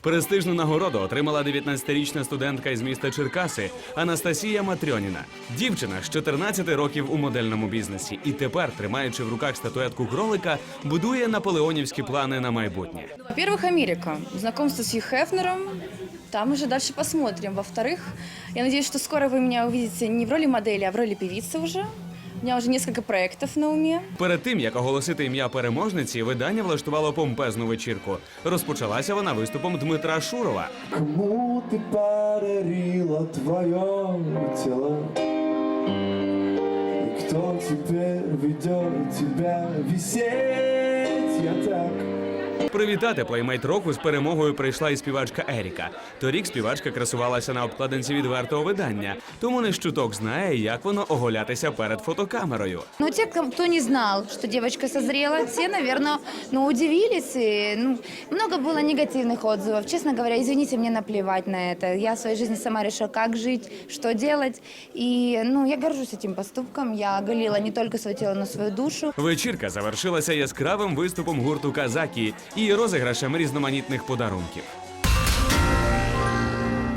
Престижну нагороду отримала 19-річна студентка із міста Черкаси Анастасія Матрьоніна. Дівчина з 14 років у модельному бізнесі і тепер, тримаючи в руках статуетку кролика, будує наполеонівські плани на майбутнє. Во-первых, Америка. Знакомство с Хью Хефнером. Там уже дальше посмотрим. Во-вторых, я надеюсь, что скоро вы меня увидите не в роли модели, а в роли певицы уже. У меня уже несколько проектов на умі. Перед тим як оголосити ім'я переможниці, видання влаштувало помпезну вечірку. Розпочалася вона виступом Дмитра Шурова. Кому ти переріла твоє тіло? І хто тепер веде тебе висеть? Я так Привітати плеймейт року з перемогою прийшла і співачка Еріка. Торік співачка красувалася на обкладинці відвертого видання, тому не щуток знає, як воно оголятися перед фотокамерою. Но те, кто не знал, что девочка созрела, те, наверное, ну, удивились. И, ну, много было негативных отзывов. Честно говоря, извините, мне наплевать на это. Я в своей жизни сама решила, как жить, что делать. И ну, я горжусь этим поступком. Я оголила не только свое тело, но и свою душу. Вечірка завершилася яскравим виступом гурту Казакі і розіграшем різноманітних подарунків.